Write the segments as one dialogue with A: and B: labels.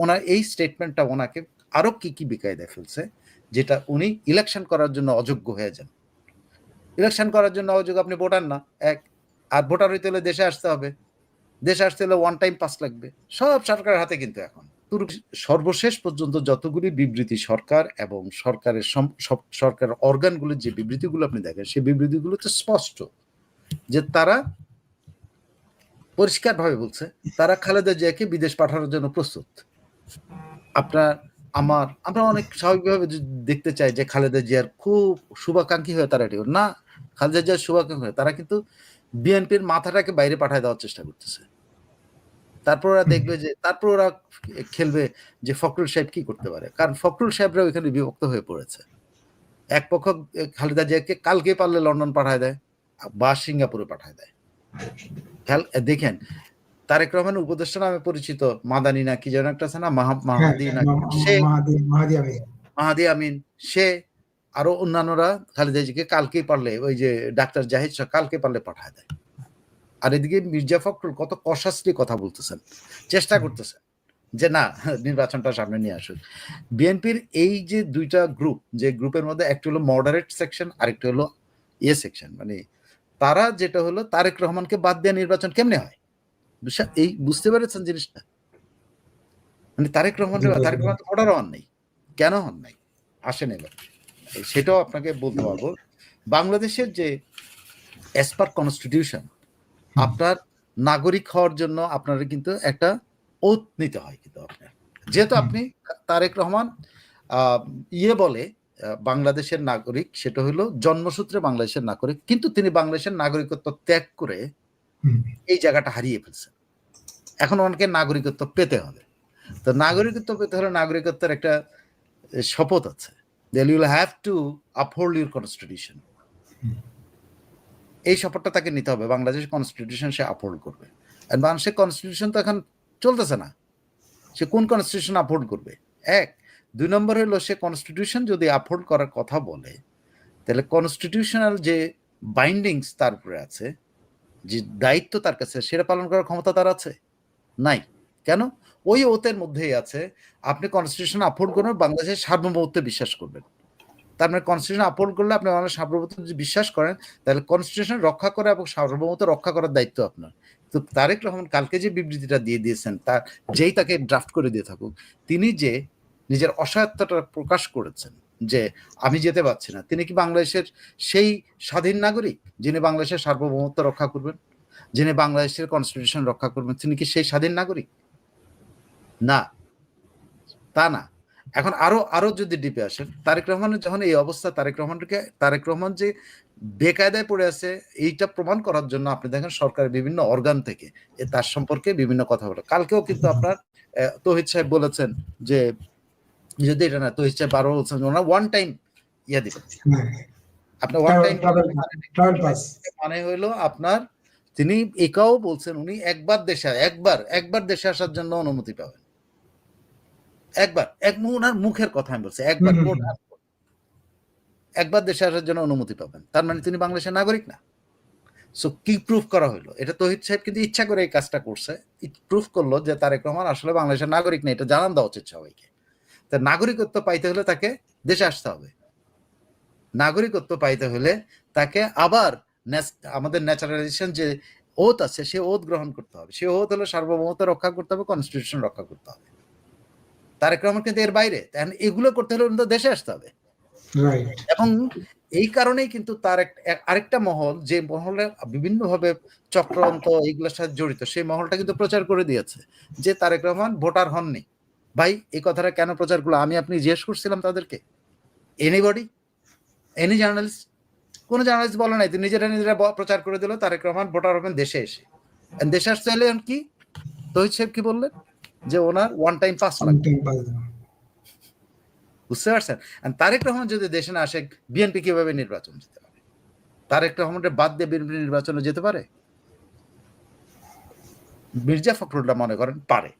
A: ওনার এই স্টেটমেন্টটা ওনাকে আরও কি কি বেকায়দায় ফেলছে, যেটা উনি ইলেকশন করার জন্য অযোগ্য হয়ে যান। ইলেকশন করার জন্য অযোগ্য, আপনি ভোটার না। এক, আর ভোটার হইতে হলে দেশে আসতে হবে। দেশে আসতে হলে ওয়ান টাইম পাস লাগবে। সব সরকারের হাতে কিন্তু এখন। সর্বশেষ পর্যন্ত যতগুলি বিবৃতি সরকার এবং সরকারের সরকারের অর্গানগুলোর যে বিবৃতিগুলো আপনি দেখেন, সেই বিবৃতিগুলো তো স্পষ্ট যে তারা পরিষ্কারভাবে বলছে, তারা খালেদা জিয়াকে বিদেশ পাঠানোর জন্য প্রস্তুত। আপনার, আমার, আমরা অনেক স্বাভাবিকভাবে দেখতে চাই যে খালেদা জিয়ার খুব শুভাকাঙ্ক্ষী হয়ে তারা না, খালেদা জিয়ার শুভাকাঙ্ক্ষী হয়ে, তারা কিন্তু বিএনপির মাথাটাকে বাইরে পাঠায় দেওয়ার চেষ্টা করতেছে। তারপর ওরা দেখবে যে, তারপর ওরা খেলবে যে ফখরুল সাহেব কি করতে পারে। কারণ ফখরুল সাহেবরা ওইখানে বিভক্ত হয়ে পড়েছে। এক পক্ষ খালেদা জিয়াকে কালকে পারলে লন্ডন পাঠায় দেয়, বা সিঙ্গাপুরে পাঠায় দেয়। দেখেন তারেক রহমান উপদেষ্টা নামে পরিচিত মাদানি না কি যেন একটা আছে না
B: হ্যাঁ,
A: মাহাদি না সে
B: মাহাদি আমিন।
A: সে আরও অন্যান্যরা খালেদা জিকে কালকেই পারলে ওই যে ডাক্তার জাহিদ শাহ কালকে পারলে পাঠায় দেয়। আর এদিকে মির্জা ফখরুল কত কষাসলি কথা বলতেছেন চেষ্টা করতেছেন যে না নির্বাচনটা সামনে নিয়ে আসুক। বিএনপির এই যে দুইটা গ্রুপ যে গ্রুপের মধ্যে একটা হলো মডারেট সেকশন আরেকটা হলো ইয়ে সেকশন মানে তারা যেটা হলো তারেক রহমানকে বাদ দিয়ে নির্বাচন কেমনে হয়? এই বুঝতে পেরেছেন জিনিসটা? মানে তারেক রহমান তারেক। রহমান অর্ডার হন নাই। কেন হন নাই? আসেন এবার। সেটাও আপনাকে বলতে পারব। বাংলাদেশের যে অ্যাজ পার কনস্টিটিউশন আপনার নাগরিক হওয়ার জন্য আপনার কিন্তু একটা ওত নিতে হয় কিন্তু আপনার। যেহেতু আপনি তারেক রহমান আহ, ইয়ে বলে বাংলাদেশের নাগরিক সেটা হলো জন্মসূত্রে বাংলাদেশের নাগরিক কিন্তু তিনি বাংলাদেশের নাগরিকত্ব ত্যাগ করে এই জায়গাটা হারিয়ে ফেলছেন। এখন ওনাকে নাগরিকত্ব পেতে হবে। তো নাগরিকত্ব পেতে হলে নাগরিকত্বের একটা শপথ আছে then you'll have to uphold your constitution এই শপথটা তাকে নিতে হবে। বাংলাদেশের কনস্টিটিউশন সে আপহোল্ড করবে। আর বাংলাদেশের কনস্টিটিউশন তো এখন চলতেছে না। সে কোন কনস্টিটিউশন আপহোল্ড করবে? এক, দুই নম্বর হলো সে কনস্টিটিউশন যদি আপহোল্ড করার কথা বলে, তাহলে কনস্টিটিউশনাল যে বাইন্ডিংস তার উপরে আছে, যে দায়িত্ব তার কাছে, সেটা পালন করার ক্ষমতা তার আছে? নাই। কেন? ওই ওতের মধ্যেই আছে, আপনি কনস্টিটিউশন আপহোল্ড করবেন বাংলাদেশের সার্বভৌমত্বে বিশ্বাস করবেন। তার মানে কনস্টিটিউশন আপহোল্ড করলে আপনি বাংলাদেশের সার্বভৌমত্ব যদি বিশ্বাস করেন, তাহলে কনস্টিটিউশন রক্ষা করা এবং সার্বভৌমত্ব রক্ষা করার দায়িত্ব আপনার। তো তারেক রহমান কালকে যে বিবৃতিটা দিয়ে দিয়েছেন, তার যেই তাকে ড্রাফট করে দিয়ে থাকুক, তিনি যে নিজের অসহায়ত্বটা প্রকাশ করেছেন, যে আমি যেতে পারছি না, তিনি কি বাংলাদেশের সেই স্বাধীন নাগরিক, যিনি বাংলাদেশের সার্বভৌমত্ব রক্ষা করবেন? যিনি বাংলাদেশের কনস্টিটিউশন রক্ষা করবেন তিনি কি সেই স্বাধীন নাগরিক? না। তা না। এখন আরও আরও যদি ডিপে আসেন তারেক রহমানের যখন এই অবস্থা তারেক রহমানকে তারেক রহমান যে বেকায়দায় পড়ে আছে এইটা প্রমাণ করার জন্য আপনি দেখেন সরকারের বিভিন্ন অর্গান থেকে তার সম্পর্কে বিভিন্ন কথা বলে। কালকেও কিন্তু আপনার তহিদ সাহেব বলেছেন যে যদি এটা না তহিদ সাহেব বারো বলছেন ওনার ওয়ান টাইম ইয়া দিবেন। আপনার ওয়ান টাইম। মানে হইল আপনার তিনি একাও বলছেন উনি একবার দেশে একবার একবার দেশে আসার জন্য অনুমতি পাবেন। একবার এক ওনার মুখের কথা আমি বলছি একবার। একবার দেশে আসার জন্য অনুমতি পাবেন। তার মানে তিনি বাংলাদেশের নাগরিক না। সো কি প্রুফ করা হলো এটা তহিদ সাহেব কিন্তু ইচ্ছা করে এই কাজটা করছে। প্রুফ করল যে তারেক রহমান আসলে বাংলাদেশের নাগরিক না এটা জানান দেওয়া উচিত সবাইকে। তা নাগরিকত্ব পাইতে হলে তাকে দেশে আসতে হবে। নাগরিকত্ব পাইতে হলে তাকে আবার আমাদের ন্যাচারালাইজেশন যে ওত আছে সে ওত গ্রহণ করতে হবে। সে ওত হলো সার্বভৌমত্ব রক্ষা করতে হবে কনস্টিটিউশন রক্ষা করতে হবে। তারেক রহমান কিন্তু এর বাইরে। তাহলে এগুলো করতে হলে উনি তো দেশে আসতে হবে। এবং এই কারণেই কিন্তু তার আরেকটা মহল যে মহলে বিভিন্নভাবে চক্রান্ত এইগুলোর সাথে জড়িত সেই মহলটা কিন্তু প্রচার করে দিয়েছে যে তারেক রহমান ভোটার হননি। ভাই এই কথাটা কেন প্রচার করল? আমি আপনি জিজ্ঞেস করছিলাম তাদেরকে। এনিবডি এনি জার্নালিস্ট কোনো জার্নালিস্ট বলে নাই নিজেরা নিজেরা প্রচার করে দিল তারেক রহমান ভোটার হবেন দেশে এসে। দেশে আসতে হলে কি? তহিদ সাহেব কি বললেন? যে ওনার ওয়ান টাইম পাস লাগবে। বুঝতে পারছেন? তারেক রহমান যদি দেশে না আসে বিএনপি কীভাবে নির্বাচন যেতে পারে? তারেক রহমানের বাদ দিয়ে বিএনপি নির্বাচনে যেতে পারে? মির্জা ফখরুল্লাহ মনে করেন পারে।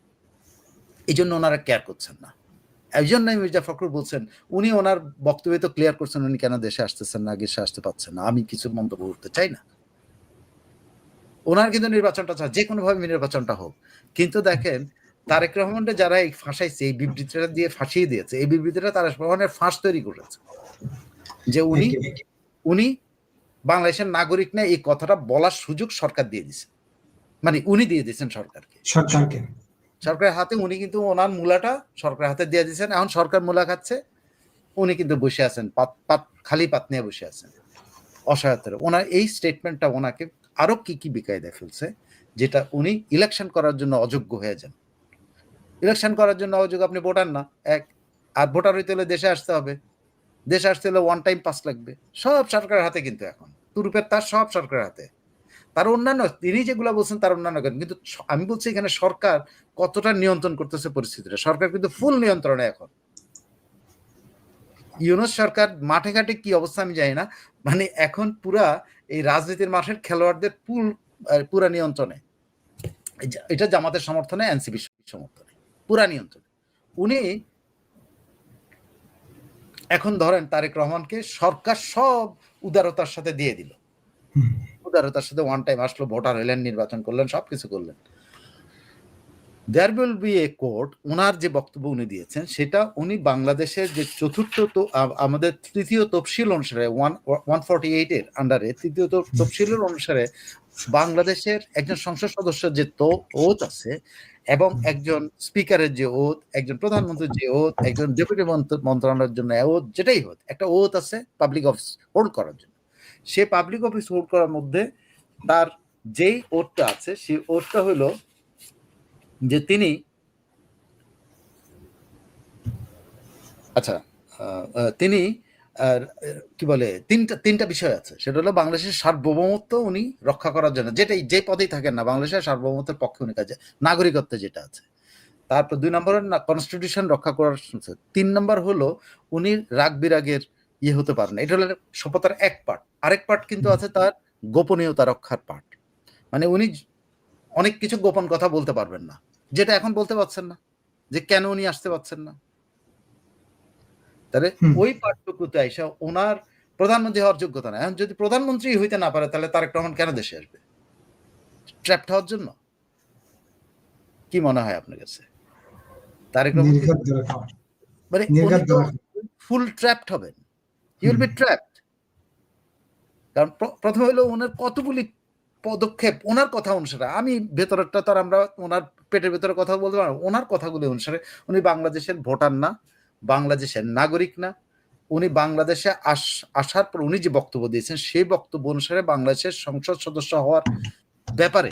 A: এই জন্য ওনারা কেয়ার করছেন না। এই জন্যই মির্জা ফখরুল বলছেন উনি ওনার বক্তব্যে তো ক্লিয়ার করছেন উনি কেন দেশে আসতেছেন না দেশে আসতে পারছেন না। আমি কিছু মন্তব্য করতে চাই না। ওনার কিন্তু নির্বাচনটা চায় যে কোনোভাবে নির্বাচনটা হোক। কিন্তু দেখেন তারেক রহমানকে যারা এই ফাঁসাইছে এই বিবৃতিটা দিয়ে ফাঁসিয়ে দিয়েছে এই বিবৃতিটা তারেক রহমানের ফাঁস তৈরি করেছে। যে উনি উনি বাংলাদেশের নাগরিক না এই কথাটা বলার সুযোগ সরকার দিয়ে দিছে। মানে উনি দিয়ে দিয়েছেন সরকারকে।
B: সরকারকে।
A: সরকারের হাতে উনি কিন্তু ওনার মূলাটা সরকারের হাতে দিয়ে দিয়েছেন। এখন সরকার মূলা খাচ্ছে, উনি কিন্তু বসে আছেন, পাত পাত, খালি পাত নিয়ে বসে আছেন। অসহায়তার। ওনার এই স্টেটমেন্টটা ওনাকে আরও কি কি বিকায়দা ফেলছে, যেটা উনি ইলেকশন করার জন্য অযোগ্য হয়ে যান। ইলেকশন করার জন্য অযোগ্য আপনি ভোটার না, এক। আর ভোটার হইতে হলে দেশে আসতে হবে। দেশে আসতে হলে ওয়ান টাইম পাস লাগবে। সব সরকারের হাতে কিন্তু এখন। তুরুপের তার সব সরকারের হাতে। তার অন্যান্য, তিনি যেগুলো বলছেন তার অন্যান্য কিন্তু আমি বলছি এখানে সরকার কতটা নিয়ন্ত্রণ করতেছে পরিস্থিতিটা। সরকার কিন্তু ফুল নিয়ন্ত্রণে এখন। ইউনুস সরকার মাঠে ঘাটে কি অবস্থা আমি জানি না। মানে এখন পুরা এই রাজনীতির মাঠের খেলোয়াড়দের পুল পুরা নিয়ন্ত্রণে। এটা জামাতের সমর্থনে এনসিপি সমর্থনে। পুরা নিয়ন্ত্রণে। উনি এখন ধরেন তারেক রহমানকে সরকার সব উদারতার সাথে দিয়ে দিল।
B: হুম,
A: উদারতার সাথে ওয়ান টাইম আসলো ভোটার হইলেন নির্বাচন করলেন সবকিছু করলেন। There will be a court ওনার যে বক্তব্য উনি দিয়েছেন সেটা উনি বাংলাদেশের যে চতুর্থ তো- আমাদের তৃতীয় তফসিল অনুসারে ওয়ান ওয়ান ফর্টি এইট এর আন্ডারে তৃতীয় তফসিলের অনুসারে বাংলাদেশের একজন সংসদ সদস্যের যে তো ওত আছে এবং একজন স্পিকারের যে ওত একজন প্রধানমন্ত্রীর যে ওত একজন ডেপুটি মন্ত্রণালয়ের জন্য ওত যেটাই হোক একটা ওত আছে পাবলিক অফিস হোল্ড করার জন্য। সে পাবলিক অফিস হোল্ড করার মধ্যে তার যেই ওটটা আছে, সেই ওটটা হলো যে তিনি আচ্ছা তিনি কি বলে, তিনটা তিনটা বিষয় আছে। সেটা হলো বাংলাদেশের সার্বভৌমত্ব উনি রক্ষা করার জন্য, যেটাই, যে পদেই থাকেন না, বাংলাদেশের সার্বভৌমত্বের পক্ষে উনি কাজে, নাগরিকত্ব যেটা আছে। তারপর দুই নম্বর কনস্টিটিউশন রক্ষা করার, তিন নম্বর হলো উনি রাগ বিরাগের ইয়ে হতে পারেন এটা হলো শপথের এক পার্ট। আরেক পার্ট কিন্তু আছে তার গোপনীয়তা রক্ষার পার্ট। মানে উনি অনেক কিছু গোপন কথা বলতে পারবেন না। যেটা এখন বলতে পারছেন না। যে কেন উনি আসতে পারছেন না। তাহলে ওই পার্টটুকুতে আইসা ওনার প্রধানমন্ত্রী হওয়ার যোগ্যতা না এখন যদি প্রধানমন্ত্রী হইতে না পারে তাহলে তারেক রহমান কেন দেশে আসবে? ট্র্যাপড হওয়ার জন্য? কি মনে হয় আপনার কাছে? তারেক রহমান
B: নির্ঘাত ধরে খাওয়া।
A: মানে ফুল ট্র্যাপড হবেন। হি উইল বি ট্র্যাপড কারণ প্র- প্রথমে হলো ওনার কতগুলি পদক্ষেপ ওনার কথা অনুসারে। আমি ভেতরেরটা তো আর আমরা ওনার পেটের ভেতরে কথা বলতে পারব ওনার কথাগুলি অনুসারে উনি বাংলাদেশের ভোটার না বাংলাদেশের নাগরিক না। উনি বাংলাদেশে আস আসার পর উনি যে বক্তব্য দিয়েছেন সেই বক্তব্য অনুসারে বাংলাদেশের সংসদ সদস্য হওয়ার ব্যাপারে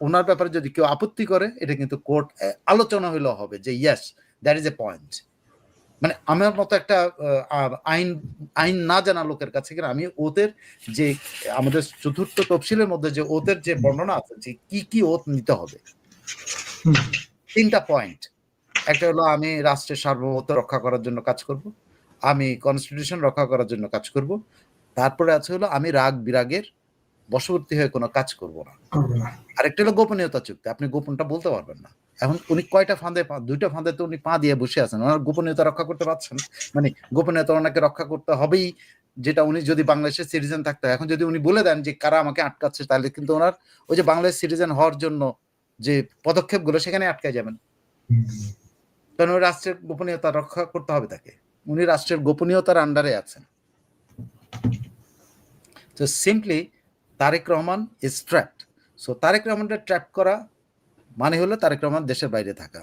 A: ওনার ব্যাপারে যদি কেউ আপত্তি করে এটা কিন্তু কোর্ট আলোচনা হইলেও হবে যে yes that is a point মানে আমার মতো একটা আইন আইন না জানা লোকের কাছে গেলে আমি ওদের যে আমাদের চতুর্থ তফসিলের মধ্যে যে ওদের যে বর্ণনা আছে যে কি কি ওত নিতে হবে। তিনটা পয়েন্ট একটা হলো আমি রাষ্ট্রের সার্বভৌমত্ব রক্ষা করার জন্য কাজ করব আমি কনস্টিটিউশন রক্ষা করার জন্য কাজ করব তারপরে আছে হলো আমি রাগ বিরাগের বশবর্তী হয়ে কোনো কাজ করব না। আরেকটা হলো গোপনীয়তা চুক্তি আপনি গোপনটা বলতে পারবেন না। এখন উনি কয়টা ফাঁদে দুইটা ফাঁদে তো উনি পা দিয়ে বসে আছেন। ওনার গোপনীয়তা রক্ষা করতে পারছেন? মানে গোপনীয়তা ওনাকে রক্ষা করতে হবেই, যেটা উনি যদি বাংলাদেশের সিটিজেন থাকতে। এখন যদি উনি বলে দেন যে কারা আমাকে আটকাচ্ছে, তাহলে কিন্তু ওনার ওই যে বাংলাদেশ সিটিজেন হওয়ার জন্য যে পদক্ষেপগুলো সেখানে আটকে যাবেন। কারণ ওই রাষ্ট্রের গোপনীয়তা রক্ষা করতে হবে তাকে। উনি রাষ্ট্রের গোপনীয়তার আন্ডারে আছেন। তো simply Tarique Rahman is trapped so Tarique রহমানকে ট্র্যাপ করা মানে হলো তারেক রহমান দেশের বাইরে থাকা।